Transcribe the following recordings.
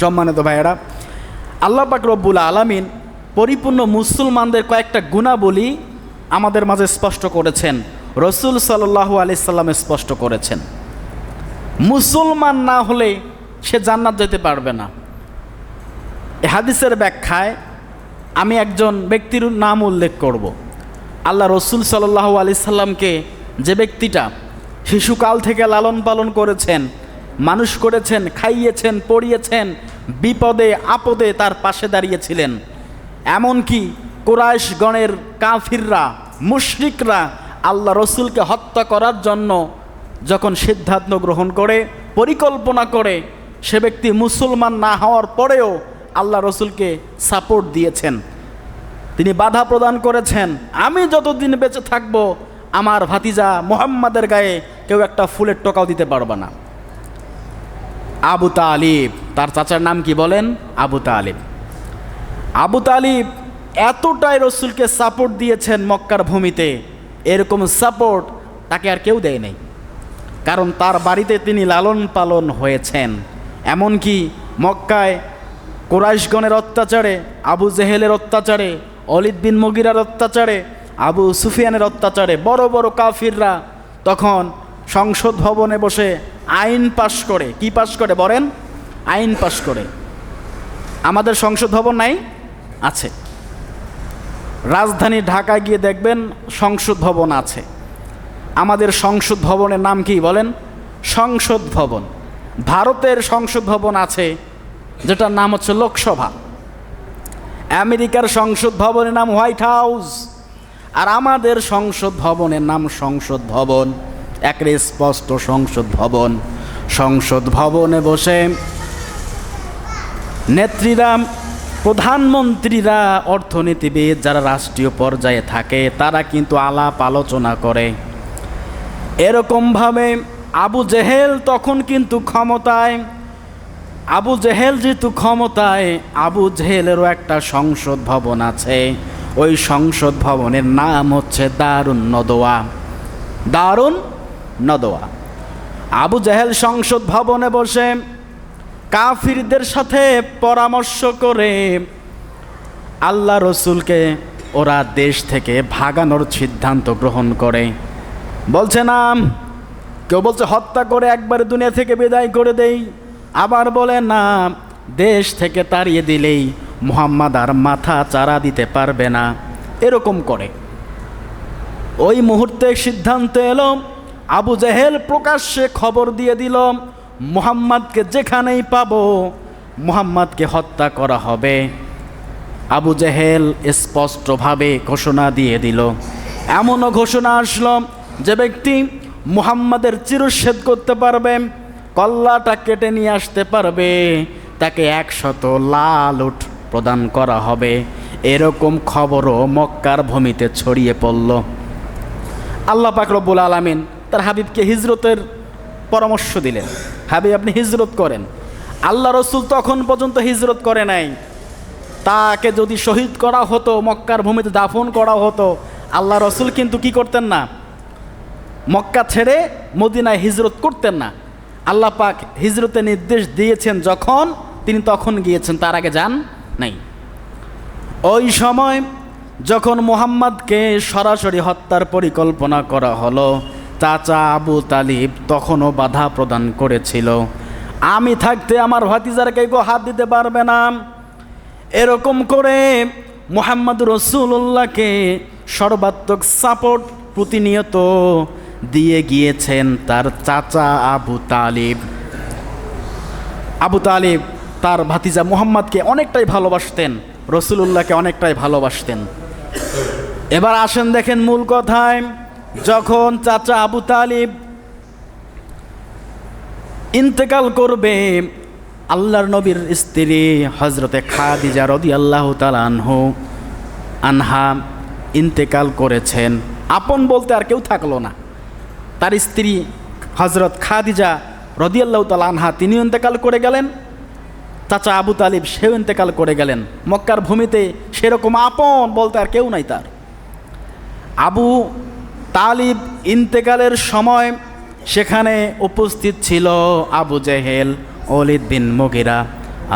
সম্মানিত ভাইয়েরা, আল্লাহ পাক রব্বুল আলামিন পরিপূর্ণ মুসলমানদের কয়েকটা গুণাবলী আমাদের মাঝে স্পষ্ট করেছেন। রসুল সাল্লাহ আলি সাল্লামে স্পষ্ট করেছেন। মুসলমান না হলে সে জান্নাত যেতে পারবে না। এ হাদিসের ব্যাখ্যায় আমি একজন ব্যক্তির নাম উল্লেখ করব। আল্লাহ রসুল সাল্লাহ আলি সাল্লামকে যে ব্যক্তিটা শিশুকাল থেকে লালন পালন করেছেন মানুষ করেছেন, খাইয়েছেন, পড়িয়েছেন, বিপদে, আপদে তার পাশে দাঁড়িয়েছিলেন। এমনকি কোরাইশগণের কাফিররা, মুশরিকরা আল্লাহ রসুলকে হত্যা করার জন্য যখন সিদ্ধান্ত গ্রহণ করে, পরিকল্পনা করে, সে ব্যক্তি মুসলমান না হওয়ার পরেও আল্লাহ রসুলকে সাপোর্ট দিয়েছেন। তিনি বাধা প্রদান করেছেন, আমি যতদিন বেঁচে থাকব, আমার ভাতিজা মোহাম্মদের গায়ে কেউ একটা ফুলের টোকাও দিতে পারবে না। আবু তালিব, তার চাচার নাম কি বলেন? আবু তালিব। আবু তালিব এতটাই রসুলকে সাপোর্ট দিয়েছেন মক্কার ভূমিতে, এরকম সাপোর্ট তাকে আর কেউ দেয় নাই। কারণ তার বাড়িতে তিনি লালন পালন হয়েছেন। এমনকি মক্কায় কোরাইশগণের অত্যাচারে, আবু জেহেলের অত্যাচারে, অলিদ বিন মগিরার অত্যাচারে, আবু সুফিয়ানের অত্যাচারে, বড় বড় কাফিররা তখন সংসদ ভবনে বসে আইন পাশ করে। কি পাশ করে বলেন? আইন পাশ করে। আমাদের সংসদ ভবন নাই? আছে। রাজধানী ঢাকায় গিয়ে দেখবেন সংসদ ভবন আছে। আমাদের সংসদ ভবনের নাম কি বলেন? সংসদ ভবন। ভারতের সংসদ ভবন আছে, যেটার নাম হচ্ছে লোকসভা। আমেরিকার সংসদ ভবনের নাম হোয়াইট হাউস। আর আমাদের সংসদ ভবনের নাম সংসদ ভবন। একের স্পষ্ট সংসদ ভবন। সংসদ ভবনে বসে নেত্রীরা, প্রধানমন্ত্রীরা, অর্থনীতিবিদ যারা রাষ্ট্রীয় পর্যায়ে থাকে, তারা কিন্তু আলাপ আলোচনা করে। এরকমভাবে আবু জেহেল তখন কিন্তু ক্ষমতায়, আবু জেহেল যেহেতু ক্ষমতায়, আবু জেহেলেরও একটা সংসদ ভবন আছে। ওই সংসদ ভবনের নাম হচ্ছে দারুণ নদোয়া দারুণ নদোয়া আবু জাহেল সংসদ ভবনে বসে কাফিরদের সাথে পরামর্শ করে আল্লাহ রসুলকে ওরা দেশ থেকে ভাগানোর সিদ্ধান্ত গ্রহণ করে। বলছে না কেউ বলছে, হত্যা করে একবারে দুনিয়া থেকে বিদায় করে দেই। আবার বলে, না, দেশ থেকে তাড়িয়ে দিলেই মুহাম্মদ আর মাথা চারা দিতে পারবে না। এরকম করে। ওই মুহূর্তে সিদ্ধান্ত এলো আবু জেহেল প্রকাশ্যে খবর দিয়ে দিল মুহাম্madকে যেখানেই পাবো মুহাম্madকে হত্যা করা হবে। আবু জেহেল স্পষ্টভাবে ঘোষণা দিয়ে দিল। এমনও ঘোষণা আসলো যে ব্যক্তি মুহাম্মাদের চিরচ্ছেদ করতে পারবে, কল্লাটা কেটে নিয়ে আসতে পারবে, তাকে একশত লাল উঠ প্রদান করা হবে। এরকম খবরও মক্কার ভূমিতে ছড়িয়ে পড়ল। আল্লাহ পাক রব্বুল আলামিন তার হাবিবকে হিজরতের পরামর্শ দিলেন। হাবিব, আপনি হিজরত করেন। আল্লাহ রসুল তখন পর্যন্ত হিজরত করে নাই। তাকে যদি শহীদ করা হতো, মক্কার ভূমিতে দাফন করা হতো, আল্লাহ রসুল কিন্তু কি করতেন না? মক্কা ছেড়ে মদিনায় হিজরত করতেন না। আল্লাহ পাক হিজরতে নির্দেশ দিয়েছেন যখন তিনি তখন গিয়েছেন, তার আগে যান নাই। ওই সময় যখন মোহাম্মদকে সরাসরি হত্যার পরিকল্পনা করা হলো চাচা আবু তালিব তখনও বাধা প্রদান করেছিল। আমি থাকতে আমার ভাতিজার কেউ হাত দিতে পারবে না। এরকম করে মোহাম্মদ রসুল্লাহকে সর্বাত্মক সাপোর্ট প্রতিনিয়ত দিয়ে গিয়েছেন তার চাচা আবু তালিব। আবু তালিব তার ভাতিজা মুহাম্মদকে অনেকটাই ভালোবাসতেন, রসুলুল্লাহকে অনেকটাই ভালোবাসতেন। এবার আসেন দেখেন মূল কথায়। যখন চাচা আবু তালিব ইন্তেকাল করবে, আল্লাহর নবীর স্ত্রী হজরতে খাদিজা রদি আল্লাহ আনহু, আনহা ইন্তেকাল করেছেন। আপন বলতে আর কেউ থাকল না। তার স্ত্রী হজরত খাদিজা রদিয়াল্লাহ তাল আনহা তিনি ইন্তেকাল করে গেলেন। চাচা আবু তালিব সেও ইন্তেকাল করে গেলেন। মক্কার ভূমিতে সেরকম আপন বলতে আর কেউ নাই তার। আবু তালিব ইন্তেকালের সময় সেখানে উপস্থিত ছিল আবু জেহেল অলিদ বিন মগিরা,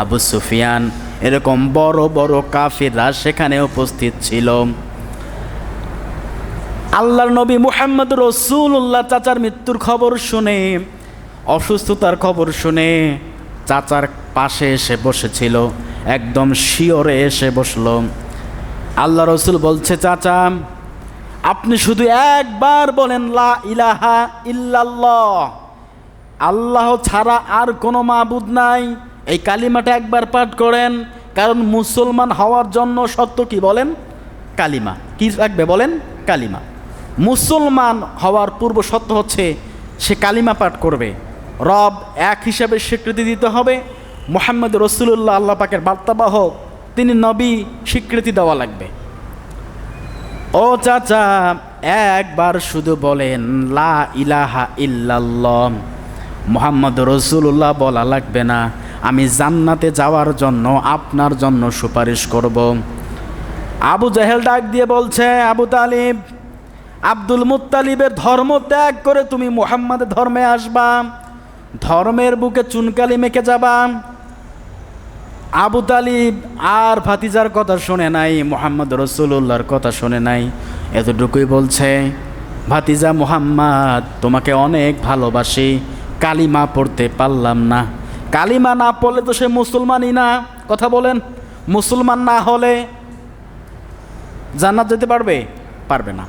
আবু সুফিয়ান, এরকম বড় বড় কাফিররা সেখানে উপস্থিত ছিল। আল্লাহর নবী মুহাম্মদ রসুল্লাহ চাচার মৃত্যুর খবর শুনে, অসুস্থতার খবর শুনে চাচার পাশে এসে বসেছিল, একদম শিওরে এসে বসল। আল্লাহ রসুল বলছে, চাচা আপনি শুধু একবার বলেন, লা ইলাহা ইল্লাল্লাহ আল্লাহ ছাড়া আর কোনো মাবুদ নাই। এই কালিমাটা একবার পাঠ করেন, কারণ মুসলমান হওয়ার জন্য সত্য কি বলেন? কালিমা। কি রাখবে বলেন? কালিমা। মুসলমান হওয়ার পূর্ব সত্য হচ্ছে, সে কালিমা পাঠ করবে। রব এক হিসাবে স্বীকৃতি দিতে হবে। মোহাম্মদ রসুল্লাহ আল্লাহ পাকের বার্তাবাহক তিনি নবী স্বীকৃতি দেওয়া লাগবে। ও চাচা, একবার শুধু বলেন, লা ইলাহা ইল্লাল্লাহ। মোহাম্মদ রসুল্লাহ বলা লাগবে না, আমি জান্নাতে যাওয়ার জন্য আপনার জন্য সুপারিশ করব। আবু জাহেল ডাক দিয়ে বলছে, আবু তালিব, আব্দুল মুত্তালিবের ধর্ম ত্যাগ করে তুমি মোহাম্মদের ধর্মে আসবা। ধর্মের বুকে চুনকালি মেখে যাবা। আবু তালিব আর ভাতিজার কথা শুনে নাই, মোহাম্মদ রসুল্লাহর কথা শুনে নাই। এতটুকুই বলছে, ভাতিজা মোহাম্মদ, তোমাকে অনেক ভালোবাসি, কালিমা পড়তে পারলাম না। কালিমা না পড়লে তো সে মুসলমানই না। কথা বলেন, মুসলমান না হলে জান্নাত যেতে পারবে? পারবে না।